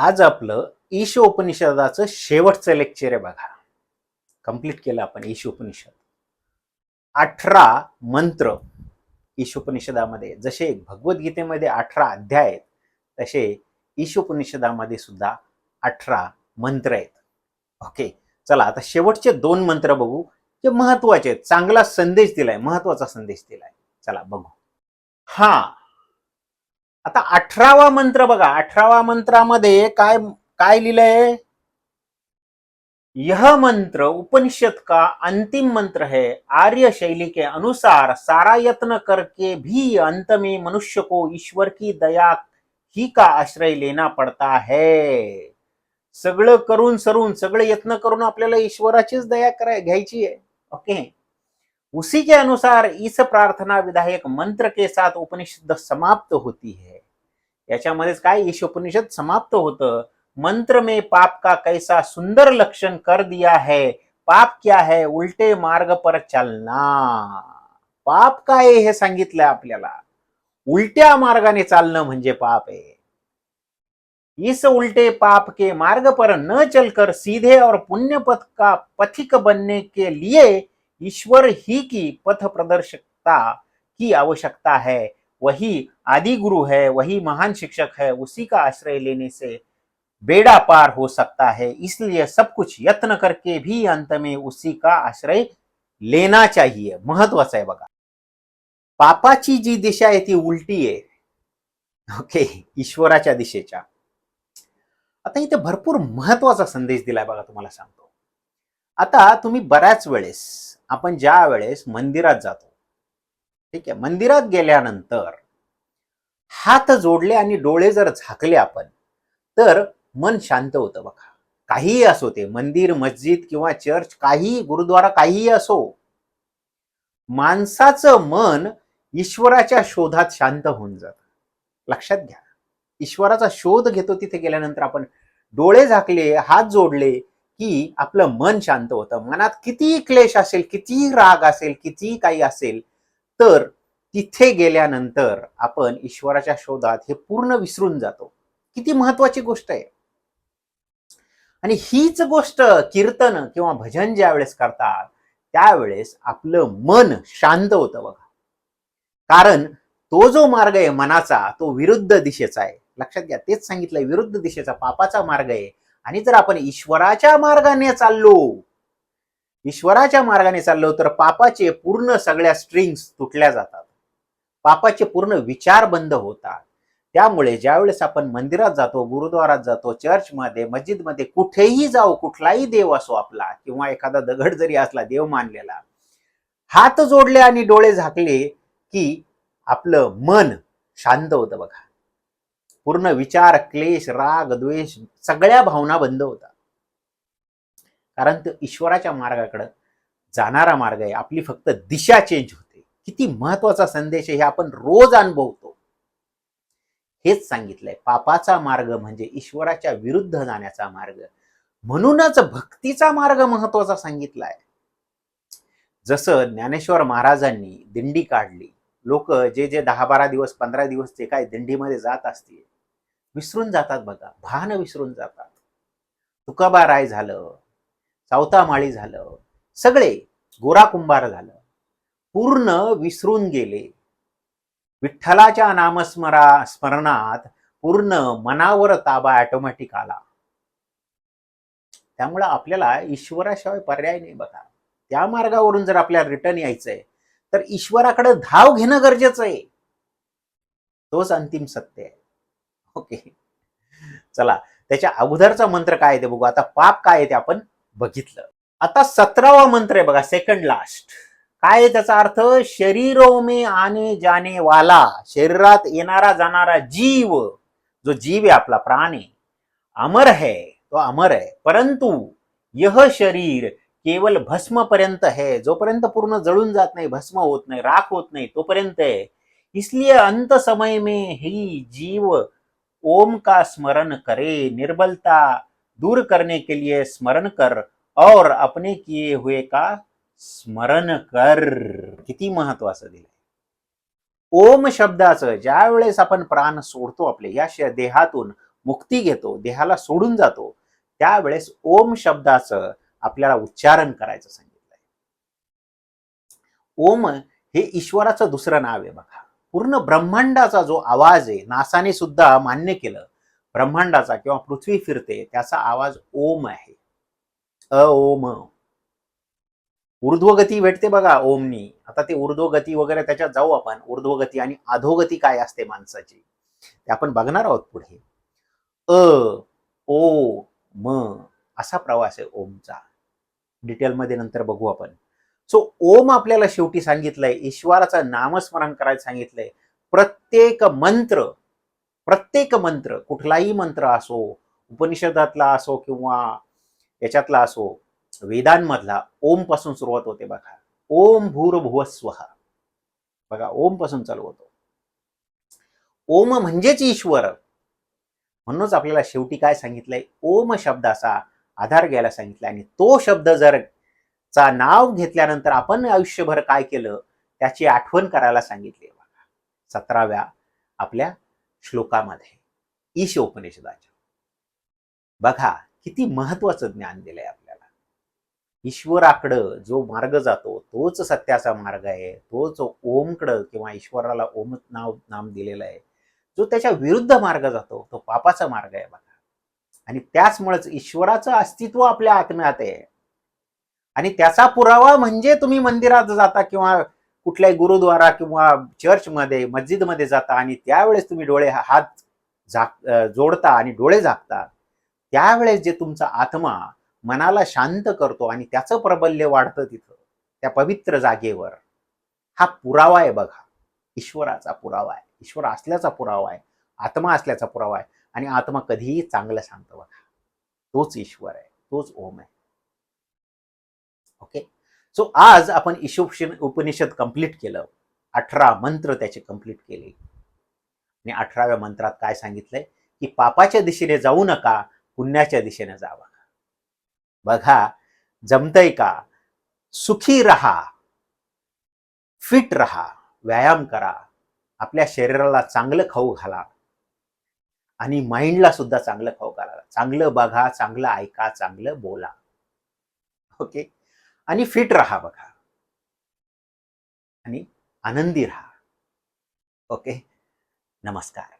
आज आपलं ईश उपनिषदाचं शेवटचं लेक्चर आहे बघा. कंप्लीट केलं आपण ईश उपनिषद. अठरा मंत्र ईश उपनिषदामध्ये जसे भगवद्गीतेमध्ये अठरा अध्याय आहेत तसे ईश उपनिषदामध्ये सुद्धा अठरा मंत्र आहेत. ओके चला आता शेवटचे दोन मंत्र बघू. जे महत्त्वाचे आहेत चांगला संदेश दिलाय महत्त्वाचा संदेश दिलाय. चला बघू. हा आता अठरावा मंत्र बघा. अठरावा मंत्रामध्ये काय काय लिहिलंय? यह मंत्र उपनिषद का अंतिम मंत्र है? आर्य शैली के अनुसार सारा यत्न करके भी अंत में मनुष्य को ईश्वर की दया ही का आश्रय लेना पड़ता है। सगळं करून सरून सगळं यत्न करून आपल्याला ईश्वराचीच दया कराय घ्यायची आहे. ओके उसी के अनुसार इस प्रार्थना विधायक मंत्र के साथ उपनिषद समाप्त होती है। याच्यामध्येच काय? ईश उपनिषद समाप्त होतं. मंत्र में पाप का कैसा सुंदर लक्षण कर दिया है? पाप क्या है? उलटे मार्ग पर चलना। पाप काय हे सांगितलंय आपल्याला? उलट्या मार्गाने चालणं म्हणजे पाप आहे. इस उल्टे पाप के मार्ग पर न चलकर सीधे और पुण्य पथ का पथिक बनने के लिए ईश्वर ही की पथ प्रदर्शकता की आवश्यकता है। वही आदि गुरु है वही महान शिक्षक है उसी का आश्रय लेने से बेड़ा पार हो सकता है। इसलिए सब कुछ यत्न करके भी अंत में उसी का आश्रय लेना चाहिए। महत्वाचं आहे बघा। पापाची जी दिशा आहे ती उलटी आहे. ओके ईश्वराच्या दिशेच्या. आता इथे भरपूर महत्त्वाचा संदेश दिलाय बघा तुम्हाला सांगतो. आता तुम्ही बऱ्याच वेळेस आपण ज्या वेळेस मंदिरात जातो ठीक आहे मंदिरात गेल्यानंतर हात जोडले आणि डोळे जर झाकले आपण तर मन शांत होतं बघा. काहीही असो ते मंदिर मस्जिद किंवा चर्च काही गुरुद्वारा काहीही असो माणसाचं मन ईश्वराच्या शोधात शांत होऊन जात. लक्षात घ्या. ईश्वराचा शोध घेतो तिथे गेल्यानंतर आपण. डोळे झाकले हात जोडले की आपलं मन शांत होतं. मनात किती क्लेश असेल किती राग असेल कितीही काही असेल तर तिथे गेल्यानंतर आपण ईश्वराच्या शोधात हे पूर्ण विसरून जातो. किती महत्वाची गोष्ट आहे. आणि हीच गोष्ट कीर्तन किंवा भजन ज्या वेळेस करतात त्यावेळेस आपलं मन शांत होतं बघा. कारण तो जो मार्ग आहे मनाचा तो विरुद्ध दिशेचा आहे. लक्षात घ्या तेच सांगितलंय विरुद्ध दिशेचा पापाचा मार्ग आहे. आणि जर आपण ईश्वराच्या मार्गाने चाललो ईश्वराच्या मार्गाने चाललो तर पापाचे पूर्ण सगळ्या स्ट्रिंग्स तुटल्या जातात. पापाचे पूर्ण विचार बंद होतात. त्यामुळे ज्यावेळेस आपण मंदिरात जातो गुरुद्वारात जातो चर्चमध्ये मस्जिदमध्ये कुठेही जाऊ कुठलाही देव असो आपला किंवा एखादा दगड जरी असला देव मानलेला हात जोडले आणि डोळे झाकले की आपलं मन शांत होतं बघा. पूर्ण विचार क्लेश राग द्वेष सगळ्या भावना बंद होतात. कारण तो ईश्वराच्या मार्गाकडं जाणारा मार्ग आहे. आपली फक्त दिशा चेंज होते. किती महत्त्वाचा संदेश आहे हे आपण रोज अनुभवतो. हेच सांगितलंय. पापाचा मार्ग म्हणजे ईश्वराच्या विरुद्ध जाण्याचा मार्ग. म्हणूनच भक्तीचा मार्ग महत्त्वाचा सांगितलाय. जसं ज्ञानेश्वर महाराजांनी दिंडी काढली. लोक जे जे दहा बारा दिवस पंधरा दिवस जे काय दिंडीमध्ये जात असतील विसरून जातात बघा. भान विसरून जातात. तुकाबा राय झालं सावता माळी झालं सगळे गोरा कुंभार झालं. पूर्ण विसरून गेले. विठ्ठलाच्या नामस्मरा स्मरणात पूर्ण मनावर ताबा ऑटोमॅटिक आला. त्यामुळं आपल्याला ईश्वराशिवाय पर्याय नाही बघा. त्या मार्गावरून जर आपल्याला रिटर्न यायचंय तर ईश्वराकडे धाव घेणं गरजेचं आहे. तोच अंतिम सत्य आहे. ओके. चला त्याच्या अगोदरचा मंत्र काय ते बघू. आता पाप काय आहे ते आपण बघितलं. आता सतरावा मंत्र आहे बघा सेकंड लास्ट काय आहे त्याचा अर्थ? शरीरो मे आने जाने वाला. शरीरात येणारा जाणारा जीव जो जीव आहे आपला प्राण आहे अमर है तो अमर आहे परंतु यह शरीर केवल भस्म पर्यंत है. जोपर्यंत पूर्ण जळून जात नाही भस्म होत नाही राख होत नाही तोपर्यंत आहे इसलिए अंत समय में ही जीव ओम का स्मरण करे निर्बलता दूर करने के लिए स्मरण कर और अपने किए हुए का स्मरण कर। किती महत्वाचं दिलंय. ओम शब्दाचं ज्या वेळेस आपण प्राण सोडतो आपले या श- देहातून मुक्ती घेतो देहाला सोडून जातो त्यावेळेस ओम शब्दाचं आपल्याला उच्चारण करायचं सांगितलंय. ओम हे ईश्वराचं दुसरं नाव आहे बघा. पूर्ण ब्रह्मांडाचा जो आवाज आहे नासाने सुद्धा मान्य केलं. ब्रह्मांडाचा किंवा पृथ्वी फिरते त्याचा आवाज ओम आहे. अ ओम ऊर्ध्वगती भेटते बघा ओमनी. आता ते ऊर्ध्वगती वगैरे त्याच्यात जाऊ आपण. ऊर्ध्वगती आणि अधोगती काय असते माणसाची? ते आपण बघणार आहोत पुढे. अ ओ म असा प्रवास आहे ओमचा. डिटेलमध्ये नंतर बघू आपण. सो ओम आपल्याला शेवटी सांगितलंय ईश्वराचं नामस्मरण करायला सांगितलंय. प्रत्येक मंत्र प्रत्येक मंत्र कुठलाही मंत्र असो उपनिषदातला असो किंवा याच्यातला असो वेदांमधला ओमपासून सुरुवात होते बघा. ओम भूरभुवस्व स्वहा बघा ओमपासून चालू होतो. ओम म्हणजेच ईश्वर. म्हणूनच आपल्याला शेवटी काय सांगितलंय? ओम शब्दाचा आधार घ्यायला सांगितलाय. आणि तो शब्द जर चा नाव घेतल्यानंतर आपण आयुष्यभर काय केलं? त्याची आठवण करायला सांगितली बघा. सतराव्या आपल्या श्लोकामध्ये ईश उपनिषदाच्या. बघा किती महत्वाचं ज्ञान दिलंय आपल्याला. ईश्वराकडं जो मार्ग जातो तोच सत्याचा मार्ग आहे. तोच ओमकडं किंवा ईश्वराला ओम नाव नाम दिलेलं आहे. जो त्याच्या विरुद्ध मार्ग जातो तो पापाचा मार्ग आहे बघा. आणि त्याचमुळेच ईश्वराचं अस्तित्व आपल्या आत्म्यात आहे. आणि त्याचा पुरावा म्हणजे तुम्ही मंदिरात जाता किंवा कुठल्याही गुरुद्वारा किंवा चर्चमध्ये मस्जिदमध्ये जाता आणि त्यावेळेस तुम्ही डोळे हात झाक जोडता आणि डोळे झाकता त्यावेळेस जे तुमचा आत्मा मनाला शांत करतो आणि त्याचं प्रबल्य वाढतं तिथं त्या पवित्र जागेवर हा पुरावा आहे बघा. ईश्वराचा पुरावा आहे. ईश्वर असल्याचा पुरावा आहे. आत्मा असल्याचा पुरावा आहे. आणि आत्मा कधीही चांगलं सांगतो बघा. तोच ईश्वर आहे. तोच ओम आहे. ओके सो आज आपण ईशोप उपनिषद कंप्लीट केलं. अठरा मंत्र त्याचे कंप्लीट केले. आणि अठराव्या मंत्रात काय सांगितलंय? की पापाच्या दिशेने जाऊ नका पुण्याच्या दिशेने जावा बघा जमतय का? सुखी रहा फिट रहा व्यायाम करा. आपल्या शरीराला चांगलं खाऊ घाला. आणि माइंडला सुद्धा चांगलं खाऊ घाला. चांगलं बघा चांगलं ऐका चांगलं बोला. ओके आणि फिट राहा बघा. आणि आनंदी राहा. ओके? नमस्कार.